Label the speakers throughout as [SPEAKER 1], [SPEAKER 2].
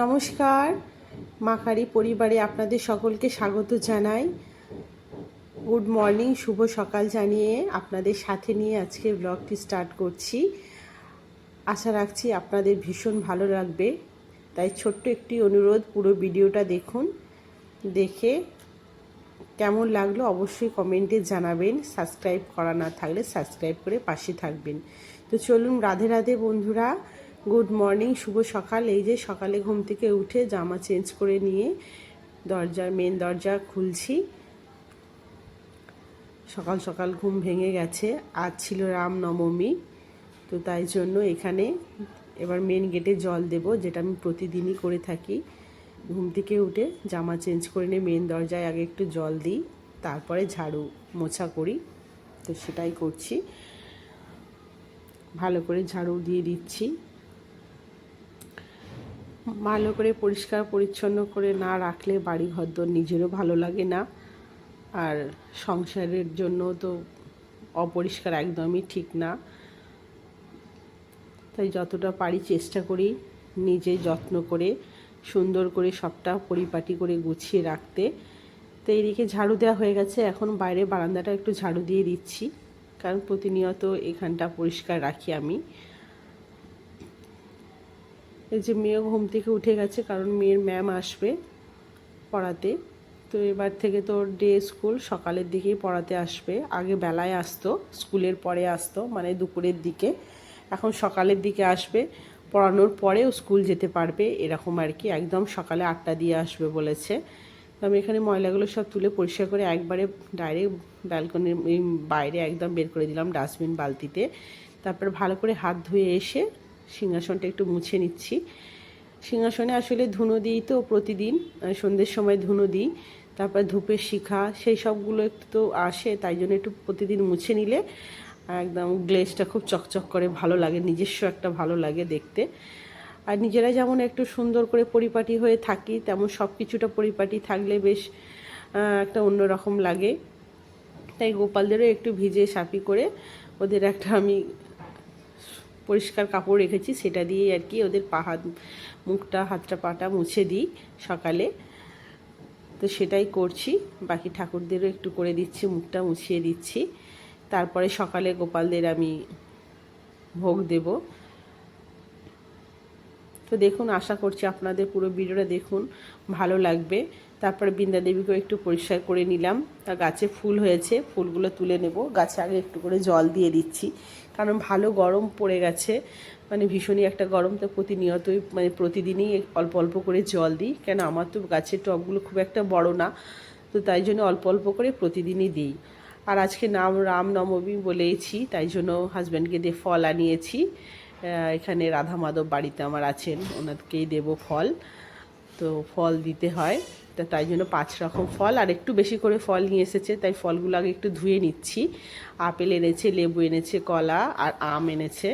[SPEAKER 1] নমস্কার। মাকারি পরিবারে আপনাদের সকলকে স্বাগত জানাই। গুড মর্নিং, শুভ সকাল জানিয়ে আপনাদের সাথে নিয়ে আজকে ব্লগটি স্টার্ট করছি। আশা রাখছি আপনাদের ভীষণ ভালো লাগবে। তাই ছোট্ট একটি অনুরোধ, পুরো ভিডিওটা দেখুন। দেখে কেমন লাগল অবশ্যই কমেন্টে জানাবেন। সাবস্ক্রাইব করা না থাকলে সাবস্ক্রাইব করে পাশে থাকবেন। তো চলুন, রাধে রাধে বন্ধুরা গুড মর্নিং শুভ সকাল। এই যে সকালে ঘুম থেকে উঠে জামা চেঞ্জ করে নিয়ে দরজার মেন দরজা খুলছি। সকাল সকাল ঘুম ভেঙে গেছে। আজ ছিল রামনবমী, তো তাই জন্য এখানে এবার মেন গেটে জল দেব, যেটা আমি প্রতিদিনই করে থাকি। ঘুম থেকে উঠে জামা চেঞ্জ করে নিয়ে মেন দরজায় আগে একটু জল দিই, তারপরে ঝাড়ু মোছা করি, তো সেটাই করছি। ভালো করে ঝাড়ু দিয়ে দিচ্ছি। ভালো করে পরিষ্কার, পরিচ্ছন্ন করে না রাখলে বাড়ি ঘরদোর নিজেরও ভালো লাগে না। আর সংসারের জন্য তো অপরিষ্কার একদমই ঠিক না। তাই যতটা পারি চেষ্টা করি নিজে যত্ন করে, সুন্দর করে সবটা পরিপাটি করে গুছিয়ে রাখতে। তো এইদিকে ঝাড়ু দেওয়া হয়ে গেছে, এখন বাইরে বারান্দাটা একটু ঝাড়ু দিয়ে দিচ্ছি। কারণ প্রতিনিয়ত এখানটা পরিষ্কার রাখি আমি। এই যে মেয়েও ঘুম থেকে উঠে গেছে, কারণ মেয়ের ম্যাম আসবে পড়াতে। তো এবার থেকে তোর ডে স্কুল, সকালের দিকেই পড়াতে আসবে। আগে বেলায় আসতো, স্কুলের পরে আসতো মানে দুপুরের দিকে। এখন সকালের দিকে আসবে, পড়ানোর পরেও স্কুল যেতে পারবে, এরকম আর কি। একদম সকালে আটটা দিয়ে আসবে বলেছে। তো আমি এখানে ময়লাগুলো সব তুলে পরিষ্কার করে একবারে ডাইরেক্ট ব্যালকনির বাইরে একদম বের করে দিলাম, ডাস্টবিন, বালতিতে। তারপর ভালো করে হাত ধুয়ে এসে সিংহাসনটা একটু মুছে নিচ্ছি। সিংহাসনে আসলে ধুনো দিই তো প্রতিদিন সন্ধ্যের সময় ধুনো দিই, তারপর ধূপের শিখা, সেই সবগুলো একটু তো আসে, তাই জন্য একটু প্রতিদিন মুছে নিলে একদম গ্লেজটা খুব চকচক করে ভালো লাগে, নিজস্ব একটা ভালো লাগে দেখতে। আর নিজেরা যেমন একটু সুন্দর করে পরিপাটি হয়ে থাকি, তেমন সব কিছুটা পরিপাটি থাকলে বেশ একটা অন্যরকম লাগে। তাই গোপালদেরও একটু ভিজে সাপি করে ওদের একটা আমি পরিষ্কার কাপড় রেখেছি, সেটা দিয়ে আর কি ওদের পা হাত, মুখটা, হাতটা, পাটা মুছে দিই সকালে। তো সেটাই করছি, বাকি ঠাকুরদেরও একটু করে দিচ্ছি, মুখটা মুছিয়ে দিচ্ছি। তারপরে সকালে গোপালদের আমি ভোগ দেব। তো দেখুন, আশা করছি আপনাদের পুরো ভিডিওটা দেখুন, ভালো লাগবে। তারপরে বৃন্দা দেবীকেও একটু পরিষ্কার করে নিলাম। তা গাছে ফুল হয়েছে, ফুলগুলো তুলে নেব। গাছে আগে একটু করে জল দিয়ে দিচ্ছি। কারণ ভালো গরম পড়ে গেছে। মানে ভীষণই একটা গরম, তো প্রতিনিয়তই মানে প্রতিদিনই অল্প অল্প করে জল দিই। কেন আমার তো গাছের টবগুলো খুব একটা বড় না, তো তাই জন্য অল্প অল্প করে প্রতিদিনই দিই। আর আজকে নাম রামনবমী বলেইছি, তাই জন্য হাজব্যান্ডকে দিয়ে ফল আনিয়েছি। এখানে রাধা মাধব বাড়িতে আমার আছেন, ওনাকেই দেব ফল। তো ফল দিতে হয়। তা তাই জন্য পাঁচ রকম ফল, আর একটু বেশি করে ফল নিয়ে এসেছে, তাই ফলগুলো আগে একটু ধুয়ে নিচ্ছি। আপেল এনেছে, লেবু এনেছে, কলা, আর আম এনেছে।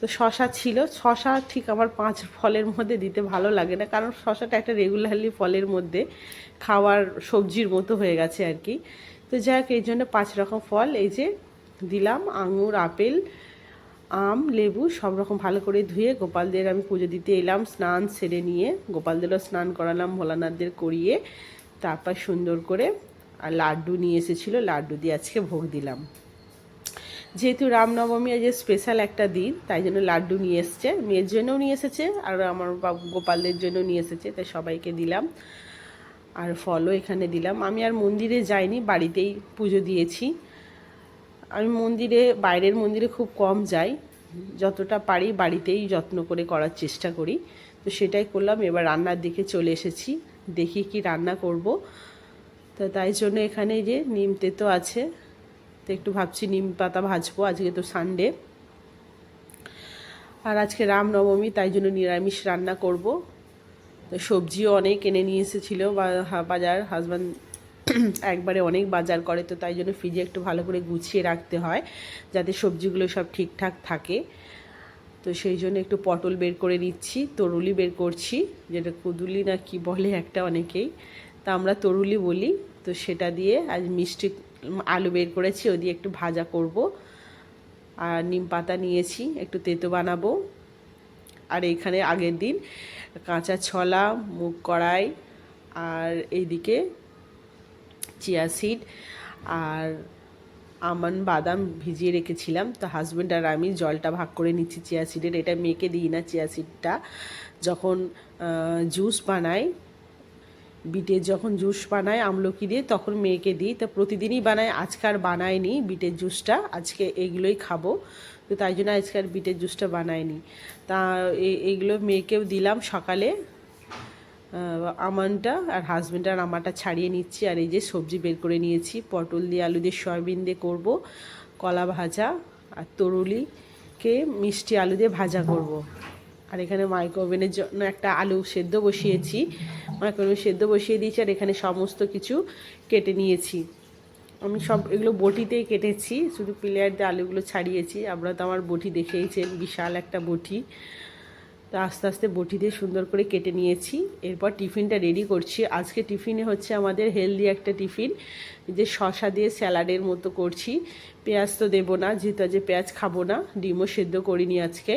[SPEAKER 1] তো শশা ছিল, শশা ঠিক আমার পাঁচ ফলের মধ্যে দিতে ভালো লাগে না, কারণ শশাটা একটা রেগুলারলি ফলের মধ্যে খাওয়ার সবজির মতো হয়ে গেছে আর কি। তো যাই হোক, এই জন্য পাঁচ রকম ফল, এই যে দিলাম, আঙুর, আপেল আম, লেবু সব রকম ভালো করে ধুয়ে গোপালদের আমি পুজো দিতে এলাম, স্নান সেরে নিয়ে। গোপালদেরও স্নান করালাম, ভোলানাথদের করিয়ে তারপর সুন্দর করে, আর লাড্ডু নিয়ে এসেছিল, লাড্ডু দিয়ে আজকে ভোগ দিলাম। যেহেতু রামনবমী আজ স্পেশাল একটা দিন, তাই জন্য লাড্ডু নিয়ে এসছে, মেয়ের জন্যও নিয়ে এসেছে, আর আমার গোপালদের জন্য নিয়ে এসেছে, তাই সবাইকে দিলাম। আর ফলও এখানে দিলাম। আমি আর মন্দিরে যাইনি, বাড়িতেই পুজো দিয়েছি। আমি মন্দিরে, বাইরের মন্দিরে খুব কম যাই। যতটা পারি বাড়িতেই যত্ন করে করার চেষ্টা করি। তো সেটাই করলাম, এবার রান্নার দিকে চলে এসেছি। দেখি কি রান্না করব। তো তাই জন্য এখানে যে নিম তেতো আছে। তো একটু ভাবছি নিম পাতা ভাজবো, আজকে তো সানডে আর আজকে রামনবমী, তাই জন্য নিরামিষ রান্না করব। তো সবজিও অনেক এনে নিয়ে এসেছিল বাজার হাজব্যান্ড একবারে অনেক বাজার করে, তো তাই জন্য ফ্রিজে একটু ভালো করে গুছিয়ে রাখতে হয়, যাতে সবজিগুলো সব ঠিকঠাক থাকে। তো সেই জন্য একটু পটল বের করে নিচ্ছি, তরুলি বের করছি, যেটা কুদুলি না কি বলে একটা অনেকেই। তা আমরা তরুলি বলি, তো সেটা দিয়ে আজ মিষ্টি আলু বের করেছি, ও দিয়ে একটু ভাজা করব। আর নিম পাতা নিয়েছি, একটু তেতো বানাবো। আর এইখানে আগের দিন কাঁচা ছলা, মুগ কড়াই, আর এইদিকে চিয়া সিড আর আমন বাদাম ভিজিয়ে রেখেছিলাম। তো হাজব্যান্ড আর আমি জলটা ভাগ করে নিচ্ছি চিয়া সিডের। এটা মেয়েকে দিই না চিয়া সিডটা। যখন জুস বানাই, বিটের যখন জুস বানায় আমলকি দিয়ে, তখন মেয়েকে দিই। তা প্রতিদিনই বানায় আজকে আর বানায়নি বিটের জুসটা আজকে এগুলোই খাব। তো তাই জন্য আজকে আর বিটের জুসটা বানায়নি তা এইগুলো মেয়েকেও দিলাম সকালে। আমানটা আর হাজব্যান্ড আর আমারটা ছাড়িয়ে নিচ্ছি। আর এই যে সবজি বের করে নিয়েছি, পটল দিয়ে, আলু দিয়ে, সয়াবিন দিয়ে করব, কলা ভাজা আর তরুলিকে মিষ্টি আলু দিয়ে ভাজা করব। আর এখানে মাইক্রোওভেনের জন্য একটা আলু সেদ্ধ বসিয়েছি। মাইক্রোওভেন সেদ্ধ বসিয়ে দিয়েছি আর এখানে সমস্ত কিছু কেটে নিয়েছি। আমি সব এগুলো বটিতেই কেটেছি, শুধু প্লেয়ার দিয়ে আলুগুলো ছাড়িয়েছি। আপনারা তো আমার বটি দেখেইছেন, বিশাল একটা বটি। তো আস্তে আস্তে বটি দিয়ে সুন্দর করে কেটে নিয়েছি। এরপর টিফিনটা রেডি করছি। আজকে টিফিনে হচ্ছে আমাদের হেলদি একটা টিফিন। যে শশা দিয়ে স্যালাডের মতো করছি। পেঁয়াজ তো দেবো না, যেহেতু আজ পেঁয়াজ খাব না, ডিমও সেদ্ধ করিনি আজকে।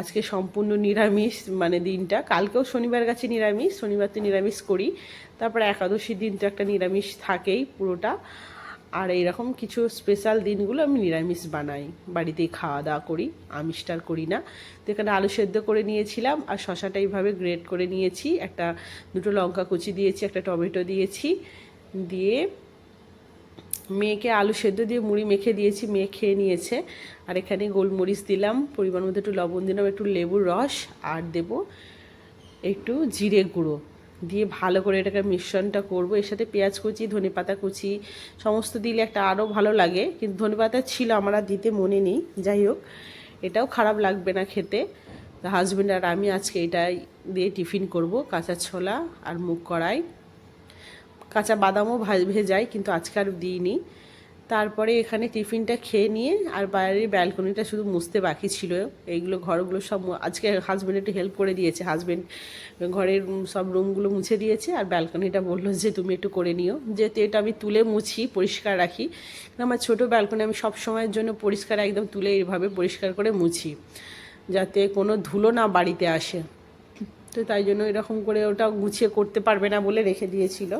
[SPEAKER 1] আজকে সম্পূর্ণ নিরামিষ মানে দিনটা। কালকেও শনিবার কাছে নিরামিষ, শনিবার তো নিরামিষ করি। তারপরে একাদশীর দিন তো একটা নিরামিষ থাকেই পুরোটা। আর এইরকম কিছু স্পেশাল দিনগুলো আমি নিরামিষ বানাই। বাড়িতেই খাওয়া দাওয়া করি আমিষটার করি না। তো এখানে আলু সেদ্ধ করে নিয়েছিলাম আর শশাটা এইভাবে গ্রেড করে নিয়েছি। একটা দুটো লঙ্কা কুচি দিয়েছি, একটা টমেটো দিয়েছি। দিয়ে মেয়েকে আলু সেদ্ধ দিয়ে মুড়ি মেখে দিয়েছি, মেয়ে খেয়ে নিয়েছে। আর এখানে গোলমরিচ দিলাম, পরিমাণ মতো একটু লবণ দিলাম, একটু লেবুর রস, আর দেব একটু জিরে গুঁড়ো। দিয়ে ভালো করে এটাকে মিশ্রণটা করব। এর সাথে পেঁয়াজ কুচি ধনে পাতা কুচি, সমস্ত দিলে একটা আরও ভালো লাগে। কিন্তু ধনে পাতা ছিল আমার আর দিতে মনে নেই। যাই হোক, এটাও খারাপ লাগবে না খেতে। হাজব্যান্ড আর আমি আজকে এটাই দিয়ে টিফিন করব, কাঁচা ছোলা আর মুগ কড়াই। কাঁচা বাদামও ভেজাই, কিন্তু আজকে আর দিইনি। তারপরে এখানে টিফিনটা খেয়ে নিয়ে আর বাইরের ব্যালকনিটা শুধু মুছতে বাকি ছিল। এইগুলো ঘরগুলো সব আজকে হাজব্যান্ড একটু হেল্প করে দিয়েছে। হাজব্যান্ড ঘরের সব রুমগুলো মুছে দিয়েছে আর ব্যালকনিটা বলল যে, তুমি একটু করে নিও। যেহেতু এটা আমি তুলে মুছি, পরিষ্কার রাখি। আমার ছোট ব্যালকনি আমি সব সময়ের জন্য পরিষ্কার একদম তুলে এইভাবে পরিষ্কার করে মুছি, যাতে কোনো ধুলো না বাড়িতে আসে। তো তাই জন্য এরকম করে ওটা গুছিয়ে করতে পারবে না বলে রেখে দিয়েছিল।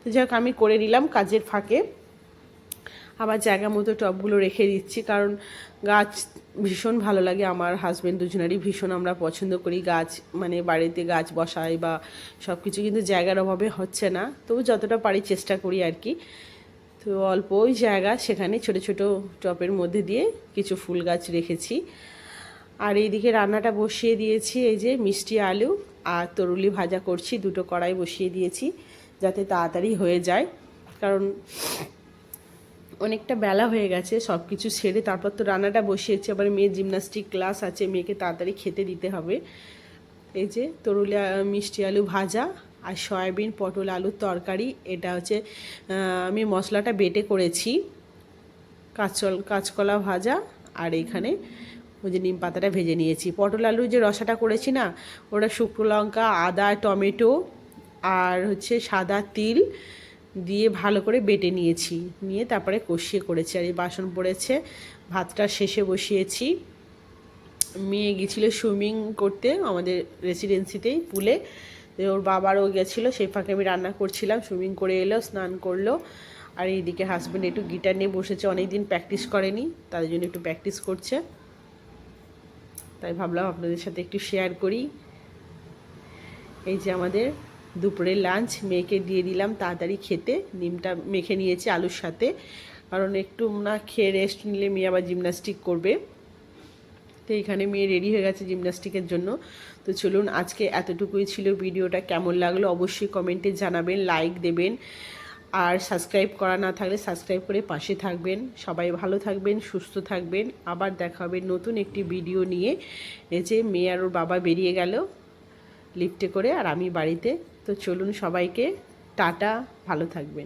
[SPEAKER 1] তো যাই আমি করে নিলাম কাজের ফাঁকে। আবার জায়গা মতো টবগুলো রেখে দিচ্ছি, কারণ গাছ ভীষণ ভালো লাগে। আমার হাজব্যান্ড দুজনেরই ভীষণ আমরা পছন্দ করি গাছ মানে বাড়িতে গাছ বসাই বা সব কিছু কিন্তু জায়গার অভাবে হচ্ছে না। তবু যতটা পারি চেষ্টা করি আর কি। তো অল্প ওই জায়গা, সেখানে ছোট ছোট টপের মধ্যে দিয়ে কিছু ফুল গাছ রেখেছি। আর এইদিকে রান্নাটা বসিয়ে দিয়েছি, এই যে মিষ্টি আলু আর তরুলি ভাজা করছি, দুটো কড়াই বসিয়ে দিয়েছি, যাতে তাড়াতাড়ি হয়ে যায়। কারণ অনেকটা বেলা হয়ে গেছে সব কিছু সেরে তারপর তো রান্নাটা বসিয়েছি, আবার মেয়ের জিমনাস্টিক ক্লাস আছে, মেয়েকে তাড়াতাড়ি খেতে দিতে হবে। এই যে তরুলিয়া মিষ্টি আলু ভাজা আর সয়াবিন পটল আলুর তরকারি, এটা হচ্ছে আমি মশলাটা বেটে করেছি। কাঁচল, কাঁচকলা ভাজা আর এইখানে ওই যে নিম পাতাটা ভেজে নিয়েছি। পটল আলুর যে রসাটা করেছি না, ওটা শুকনো লঙ্কা, আদা, টমেটো আর হচ্ছে সাদা তিল দিয়ে ভালো করে বেটে নিয়েছি। নিয়ে তারপরে কষিয়ে করেছি। আর এই বাসন পড়েছে, ভাতটা শেষে বসিয়েছি। মেয়ে গেছিল সুইমিং করতে আমাদের রেসিডেন্সিতেই পুলে। ওর বাবারও গেছিল, সেই ফাঁকে আমি রান্না করছিলাম, সুইমিং করে এলো, স্নান করল। আর এইদিকে হাজব্যান্ড একটু গিটার নিয়ে বসেছে অনেক দিন প্র্যাকটিস করেনি, তাদের জন্য একটু প্র্যাকটিস করছে। তাই ভাবলাম আপনাদের সাথে একটু শেয়ার করি। এই যে আমাদের দুপুরের লাঞ্চ মেয়েকে দিয়ে দিলাম তাড়াতাড়ি খেতে। নিমটা মেখে নিয়েছি আলুর সাথে। কারণ একটু না খেয়ে রেস্ট নিলে মেয়ে আবার জিমনাস্টিক করবে। তো এখানে মেয়ে রেডি হয়ে গেছে জিমনাস্টিকের জন্য। তো চলুন আজকে এতটুকুই ছিল ভিডিওটা। কেমন লাগল অবশ্যই কমেন্টে জানাবেন লাইক দেবেন। আর সাবস্ক্রাইব করা না থাকলে সাবস্ক্রাইব করে পাশে থাকবেন। সবাই ভালো থাকবেন, সুস্থ থাকবেন। আবার দেখা হবে নতুন একটি ভিডিও নিয়ে। এই যে মেয়ে আর ওর বাবা বেরিয়ে গেল লিফটে করে আর আমি বাড়িতে। তো চলুন সবাইকে টাটা ভালো থাকবেন।